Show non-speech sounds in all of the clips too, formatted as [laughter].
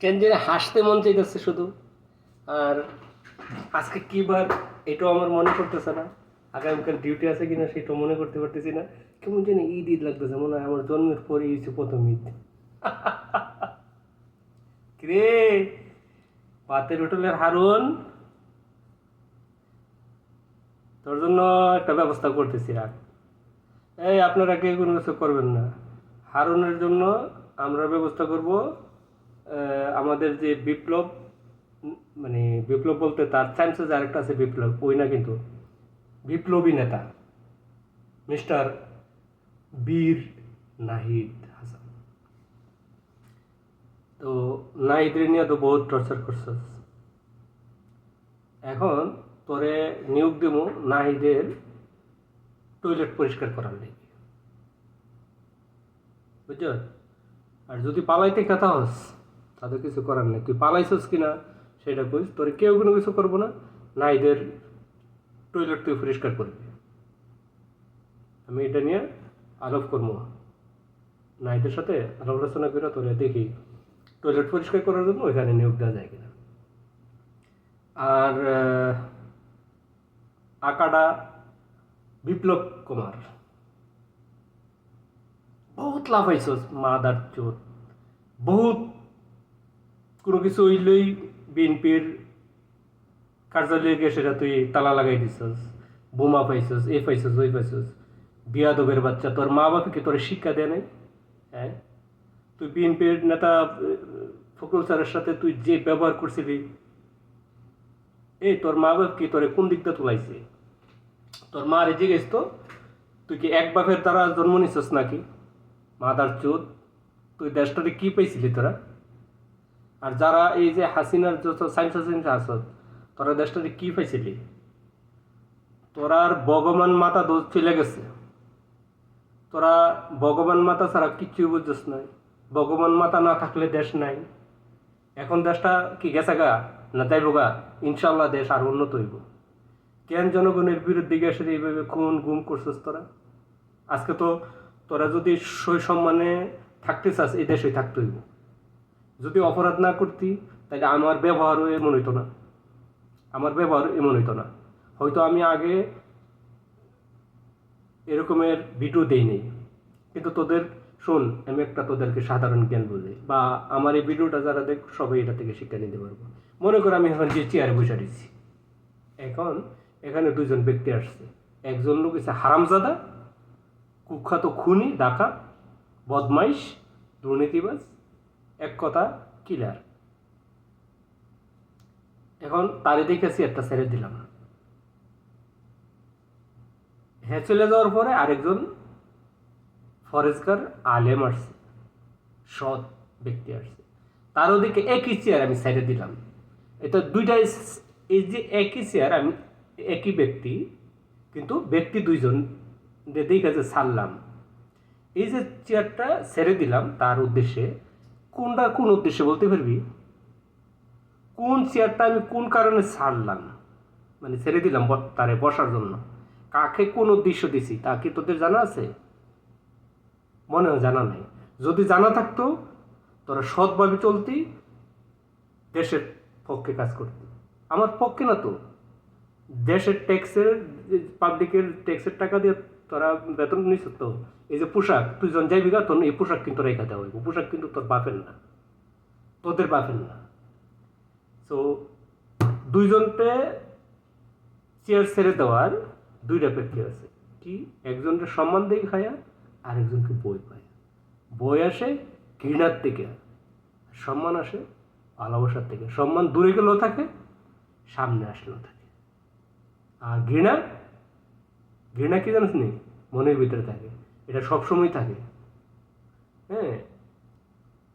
কেন জানি হাসতে মন চাইতেছে শুধু। আর আজকে কি বার এটাও আমার মনে করতেছে না। আগামীকাল ডিউটি আছে কিনা সেটাও মনে করতে পারতেছি না। কেমন জানি ঈদ ঈদ লাগতেছে, মনে হয় আমার জন্মের পরে হচ্ছে প্রথম ঈদ। [laughs] কিরে পাতের হোটেলের হারুন। তোর জন্য একটা ব্যবস্থা করতেছি, রাখ। এই, আপনারা কেউ কোনো কিছু করবেন না। হারুনের জন্য আমরা ব্যবস্থা করব। আমাদের যে বিপ্লব মানে বিপ্লব বলতে তার চান্সেস আরেকটা আছে বিপ্লব, ওই না কিন্তু। বিপ্লবী নেতা, মিস্টার বীর নাহিদ হাসান। তো নাহিদের নিয়ে তো বহুত টর্চার করছস এখন তোরে নিয়োগ দেবো নাহিদের টয়লেট পরিষ্কার করার লেগে। বুঝছ? আর যদি পালাইতে কথা হস তাদের কিছু করার নেই। তুই পালাইছস কিনা সেটা কইস। তোর কেউ কোনো কিছু করব না। নাইদের টয়লেট তুই পরিষ্কার করবি। আমি এটা নিয়ে আলোপ করব। নাইদের সাথে আলাপ আলোচনা করে তোরে দেখি টয়লেট পরিষ্কার করার জন্য ওইখানে নিয়োগ দেওয়া যায় কিনা। আর আকাডা বিপ্লব কুমার। বহুত লাভ হয়েছস মাদার চোর। বহুত কোনো কিছু হইলেই বিএনপির কার্যালয়ে গিয়ে সেটা তুই তালা লাগাই দিছস, বোমা পাইছস, এ পাইছস, ওই পাইছস। বিয়াদবের বাচ্চা, তোর মা বাপকে তোর শিক্ষা দেয় নাই? হ্যাঁ? তুই বিএনপির নেতা ফখরুল স্যারের সাথে তুই যে ব্যবহার করছিলি এই তোর মা বাপ কি তোরে কোন দিকটা তুলাইছে? তোর মা রে গেছ তো? তুই কি এক বাপের দ্বারা জন্ম নিছস নাকি? মাদার চোদ তুই দেশটাতে কি পাইছিলি তোরা? আর যারা এই যে হাসিনার যত সাইন্স সাইন্স আসত তোরা দেশটাতে কি পাইছিলি? তোরা আর ভগবান মাতা দোষ চলে গেছে। তোরা ভগবান মাতা ছাড়া কিচ্ছুই বুঝছিস নাই। ভগবান মাতা না থাকলে দেশ নাই। এখন দেশটা কি গেছে গা? না যাইব গা? ইনশাল্লাহ দেশ আর উন্নত হইব। কেন জনগণের বিরুদ্ধে গেছে এইভাবে খুন গুম করছিস তোরা? আজকে তো তোরা যদি সই সম্মানে থাকতে চাস, এই দেশে থাকতে হইব। যদি অপরাধ না করতি তাহলে আমার ব্যবহারও এমন হইতো না। আমার ব্যবহার এমন হইতো না। হয়তো আমি আগে এরকমের ভিডিও দেই নেই। কিন্তু তোদের, শোন, আমি একটা তোদেরকে সাধারণ জ্ঞান বলি বা আমার এই ভিডিওটা যারা দেখ, সবাই এটা থেকে শিক্ষা নিতে পারব। মনে করো আমি এখন যে চেয়ারে বসে দিচ্ছি এখন এখানে দুজন ব্যক্তি আসছে। একজন লোক হচ্ছে হারামজাদা, কুখ্যাত খুনি, ডাকাত, বদমাইশ, দুর্নীতিবাজ এক কথা কিলার এখন তারে দেখেছি, একটা ছেড়ে দিলাম। হ্যাঁ চলে যাওয়ার পরে আরেকজন ফরেজগার আলেম আসছে, সৎ ব্যক্তি আসছে। তার ওদিকে একই চেয়ার আমি সাইডে দিলাম। এটা দুইটাই স- এই যে একই চেয়ার আমি একই ব্যক্তি, কিন্তু ব্যক্তি দুইজন দেখে যে ছাড়লাম। এই যে চেয়ারটা ছেড়ে দিলাম তার উদ্দেশ্যে কোনটা কোন উদ্দেশ্যে বলতে পারবি? কোন চেয়ারটা আমি কোন কারণে ছাড়লাম? মানে ছেড়ে দিলাম তারে বসার জন্য। কাকে কোন উদ্দেশ্য দিছি, তা কি তোদের জানা আছে? মনে হয় জানা নেই। যদি জানা থাকতো, তোরা সৎভাবে চলতি, দেশের পক্ষে কাজ করতি। আমার পক্ষে না তো। দেশের ট্যাক্সের পাবলিকের ট্যাক্সের টাকা দিয়ে তোরা বেতন নিস তো। এই যে পোশাক, তুই জন যাইবি গা তোর এই পোশাক কিন্তু রেখা দেওয়া হইব। পোশাক কিন্তু তোর বাপের না। তোদের বাপের না। তো দুইজনকে চেয়ার ছেড়ে দেওয়ার দুইটা ব্যক্তি আছে। কি? একজনকে সম্মান দিয়ে খায়া আর একজনকে বই পায়। বই আসে ঘৃণার থেকে। সম্মান আসে ভালোবাসার থেকে। সম্মান দূরে গেলেও থাকে, সামনে আসলেও থাকে। আর ঘৃণা ঘৃণা কি জানিস নি? মনের ভিতরে থাকে। এটা সবসময় থাকে। হ্যাঁ?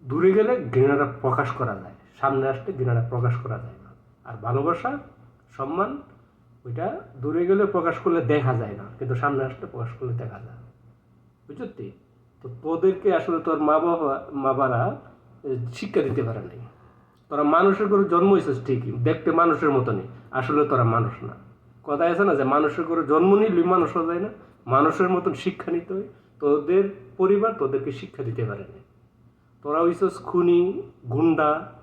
দূরে গেলে ঘৃণাটা প্রকাশ করা যায়। সামনে আসলে ঘৃণাটা প্রকাশ করা যায় না। আর ভালোবাসা, সম্মান, ওইটা দূরে গেলে প্রকাশ করলে দেখা যায় না। কিন্তু সামনে আসলে প্রকাশ করলে দেখা যায়। বুঝলি? তো তোদেরকে আসলে তোর মা বাবা, মা বাবারা শিক্ষা দিতে পারে নাই তোরা মানুষের করে জন্ম হয়েছিস ঠিকই। দেখতে মানুষের মতনই। আসলে তোরা মানুষ না। কথা আছে না যে মানুষের করে জন্ম নিলে মানুষ হওয়া যায় না? মানুষের মতন শিক্ষা নিতে হয়। তোদের পরিবার তোদেরকে শিক্ষা দিতে পারে না। তোরা হইছস খুনি, গুন্ডা,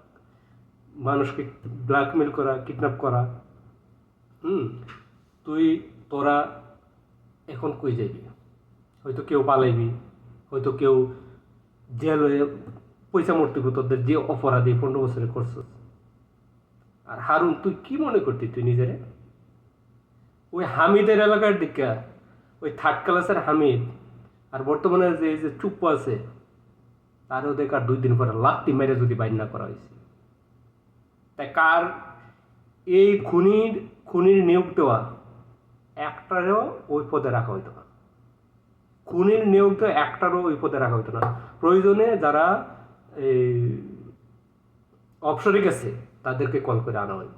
মানুষকে ব্ল্যাকমেল করা কিডন্যাপ করা। হুম? তুই, তোরা এখন কই যাবি হয়তো কেউ পালাইবি, হয়তো কেউ জেল হয়ে পয়সা মরতে তোদের যে অপরাধী পনেরো বছরে করছস। আর হারুন, তুই কি মনে করতি তুই নিজেরে? ওই হামিদের এলাকার দিকে, ওই থার্ড ক্লাসের হামিদ, আর বর্তমানে যে যে চুপ আছে, তারও দেখ আর দুই দিন পরে লাত্তি মেরে যদি বাইর না করা হয়েছে। তাই কার এই খুনির খুনির নিয়োগ দেওয়া একটারও ওই পদে রাখা হইতো না। খুনির নিয়োগ দেওয়া একটারও ওই পদে রাখা হইতো না। প্রয়োজনে যারা এই অবসরে গেছে, তাদেরকে কল করে আনা হইব।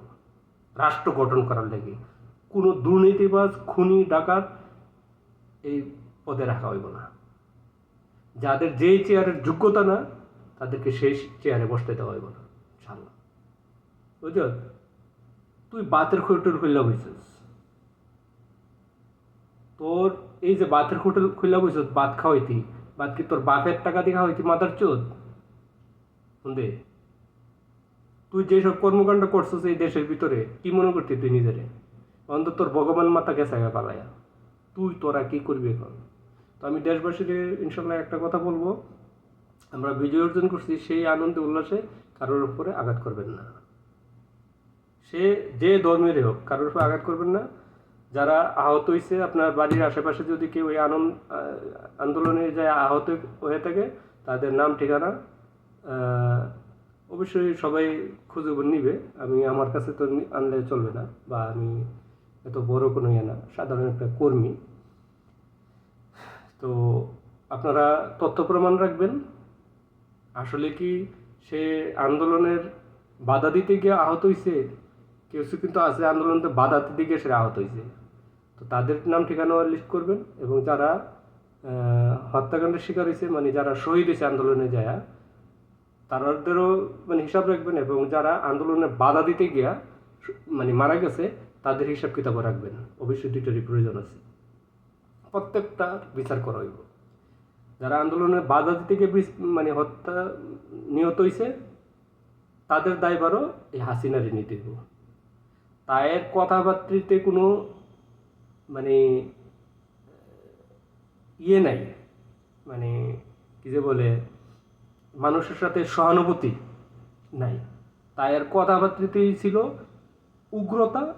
রাষ্ট্র গঠন করার লেগে। কোনো দুর্নীতিবাজ খুনি, ডাকাত এই পদে রাখা হইব না। যাদের যেই চেয়ারের যোগ্যতা না, তাদেরকে সেই চেয়ারে বসতে দেওয়া হইব না ইনশাল্লাহ বুঝছ? তুই বাতের হোটেল খুললা বইছিস। তোর এই যে বাতের হোটেল খুললা বইছিস ভাত খাওয়াইতি বাদ কি তোর বাপের টাকা দিয়ে খাওয়াইতি মাথার চোদ? দে তুই যেসব কর্মকাণ্ড করছিস এই দেশের ভিতরে, কি মনে করতি তুই নিজেরে? অন্তত তোর ভগবান মাথা গেছে পালায়া তুই তোরা কি করবি এখন? তো আমি দেশবাসীকে ইনশাল্লাহ একটা কথা বলব। আমরা বিজয় অর্জন করছি সেই আনন্দে, উল্লাসে কারোর উপরে আঘাত করবেন না। সে যে ধর্মেরই হোক, কারোর উপরে আঘাত করবেন না। যারা আহত হয়েছে আপনার বাড়ির আশেপাশে যদি কেউ ওই আনন্দ আন্দোলনে যায় আহত হয়ে থাকে, তাদের নাম, ঠিকানা অবশ্যই সবাই খুঁজে নিবে। আমি আমার কাছে তো আনলে চলবে না, বা আমি এত বড় কোনো ইয়ে না, সাধারণ একটা কর্মী। তো আপনারা তথ্য প্রমাণ রাখবেন। আসলে কি সে আন্দোলনের বাধা দিতে গিয়ে আহত হয়েছে কেউ কিন্তু আছে আন্দোলনতে বাধা দিতে গিয়ে সে আহত হয়েছে তো তাদের নাম, ঠিকানা লিস্ট করবেন এবং যারা হত্যাকাণ্ডের শিকার হয়েছে মানে যারা শহীদ হয়েছে আন্দোলনে যায় তাদেরও মানে হিসাব রাখবেন এবং যারা আন্দোলনে বাধা দিতে গিয়া মানে মারা গেছে তাদের হিসাব কিতাবও রাখবেন। অবশ্যই দুইটারই প্রয়োজন আছে। প্রত্যেকটা বিচার করা হইব। যারা আন্দোলনে বাধা দিতে গিয়ে মানে হত্যা নিহত হয়েছে তাদের দায়ভারও এই হাসিনারই নিতে হইব। তায়ের কথাবার্তিতে কোনো মানে ইয়ে নাই। মানে কি যে বলে, মানুষের সাথে সহানুভূতি নাই। তাই এর কথাবার্তাতেই ছিল উগ্রতা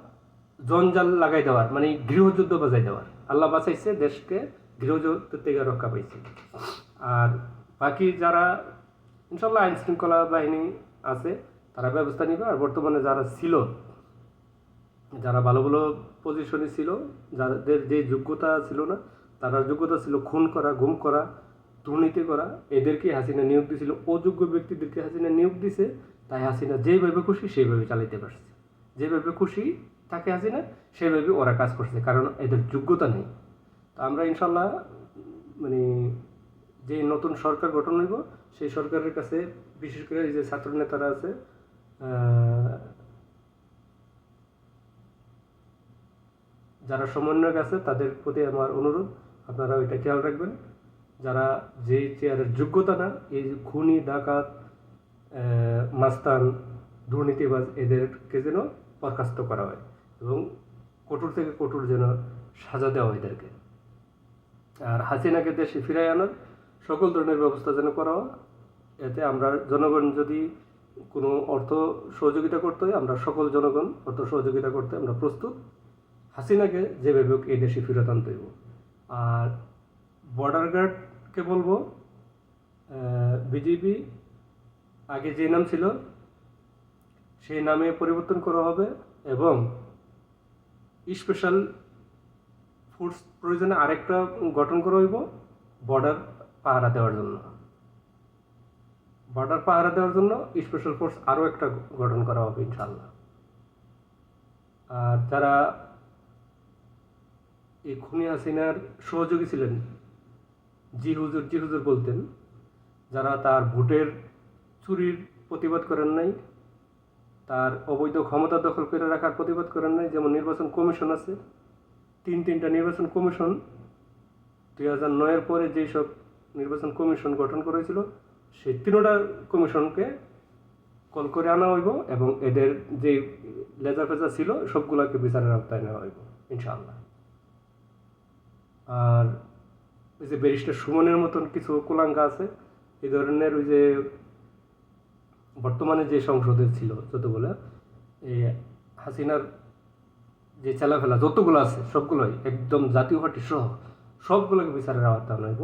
জঞ্জাল লাগাই দেওয়ার মানে গৃহযুদ্ধ বাজাই দেওয়ার। আল্লাহ বাঁচাইছে দেশকে গৃহযুদ্ধ থেকে রক্ষা পাইছে। আর বাকি যারা ইনশাল্লাহ আইন শৃঙ্খলা বাহিনী আছে, তারা ব্যবস্থা নিবে। আর বর্তমানে যারা ছিল, যারা ভালো ভালো পজিশনে ছিল, যাদের যে যোগ্যতা ছিল না, তারা যোগ্যতা ছিল খুন করা, গুম করা, দুর্নীতি করা এদেরকে হাসিনা নিয়োগ দিয়েছিল। অযোগ্য ব্যক্তিদেরকে হাসিনা নিয়োগ দিছে, তাই হাসিনা যেভাবে খুশি সেইভাবে চালাইতে পারছে। যেভাবে খুশি তাকে হাসিনা সেভাবে ওরা কাজ করছে, কারণ এদের যোগ্যতা নেই। তো আমরা ইনশাল্লাহ মানে যে নতুন সরকার গঠন হইব, সেই সরকারের কাছে বিশেষ করে এই যে ছাত্র নেতারা আছে যারা সমন্বয়ক আছে, তাদের প্রতি আমার অনুরোধ, আপনারা ওইটা খেয়াল রাখবেন। যারা যে চেয়ারের যোগ্যতা না, এই খুনি, ডাকাত মাস্তান, দুর্নীতিবাজ, এদেরকে যেন বরখাস্ত করা হয়। এবং কঠোর থেকে কঠোর যেন সাজা দেওয়া হয় এদেরকে। আর হাসিনাকে দেশে ফিরাই আনার সকল ধরনের ব্যবস্থা যেন করা হয়, এতে আমরা জনগণ যদি কোনো অর্থ সহযোগিতা করতে হয়, আমরা সকল জনগণ অর্থ সহযোগিতা করতে আমরা প্রস্তুত। হাসিনাকে যেভাবে হোক এই দেশে ফেরত আনতে হইব। আর বর্ডার গার্ডকে বলব বিজেপি আগে যে নাম ছিল, সেই নামে পরিবর্তন করা হবে এবং স্পেশাল ফোর্স প্রয়োজনে আরেকটা গঠন করা হইব, বর্ডার পাহারা দেওয়ার জন্য। বর্ডার পাহারা দেওয়ার জন্য স্পেশাল ফোর্স আরও একটা গঠন করা হবে ইনশাল্লাহ আর যারা এই খুনি হাসিনার সহযোগী ছিলেন, জি হুজুর জি হুজুর বলতেন, যারা তার ভোটের চুরির প্রতিবাদ করেন নাই তার অবৈধ ক্ষমতা দখল করে রাখার প্রতিবাদ করেন নাই। যেমন নির্বাচন কমিশন আছে, তিন তিনটা নির্বাচন কমিশন। দুই হাজার নয়ের পরে যেসব নির্বাচন কমিশন গঠন করেছিল সেই তিনোটা কমিশনকে কল করে আনা হইব এবং এদের যে লেজা ফেজা ছিল, সবগুলোকে বিচারের আওতায় নেওয়া হইব, ইনশাআল্লাহ। আর ওই যে ব্যারিস্টার সুমনের মতন কিছু কুলাঙ্গা আছে, এই ধরনের ওই যে বর্তমানে যে সংসদে ছিল, যতগুলো এই হাসিনার যে চেলাফেলা যতগুলো আছে, সবগুলোই একদম জাতীয় পার্টি সহ সবগুলোকে বিচারের আওতায় আনা হইব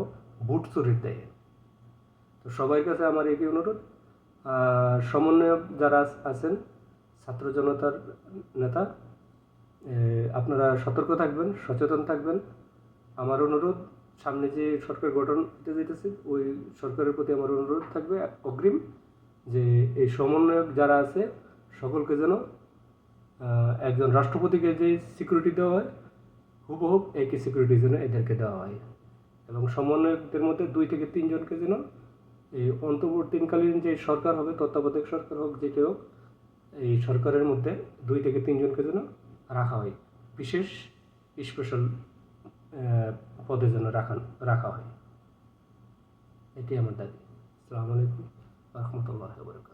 বুট চুরির দেয়। তো সবার কাছে আমার একই অনুরোধ। সমন্বয়ক যারা আছেন, ছাত্র জনতার নেতা আপনারা সতর্ক থাকবেন, সচেতন থাকবেন। আমার অনুরোধ, সামনে যে সরকার গঠন হতে যেতেছে ওই সরকারের প্রতি আমার অনুরোধ থাকবে, অগ্রিম। যে এই সমন্বয়ক যারা আছে, সকলকে যেন একজন রাষ্ট্রপতিকে যে সিকিউরিটি দেওয়া হয় হুবহুব একই সিকিউরিটি যেন এদেরকে দেওয়া হয়। এবং সমন্বয়কদের মধ্যে দুই থেকে তিনজনকে যেন এই অন্তর্বর্তীকালীন যে সরকার হবে, তত্ত্বাবধায়ক সরকার হোক যেটি হোক, এই সরকারের মধ্যে দুই থেকে তিনজনকে যেন রাখা হয়। বিশেষ স্পেশাল পদে যেন রাখা রাখা হয়। এটি আমার দাবি। আসসালামু আলাইকুম। ورحمة الله وبركاته.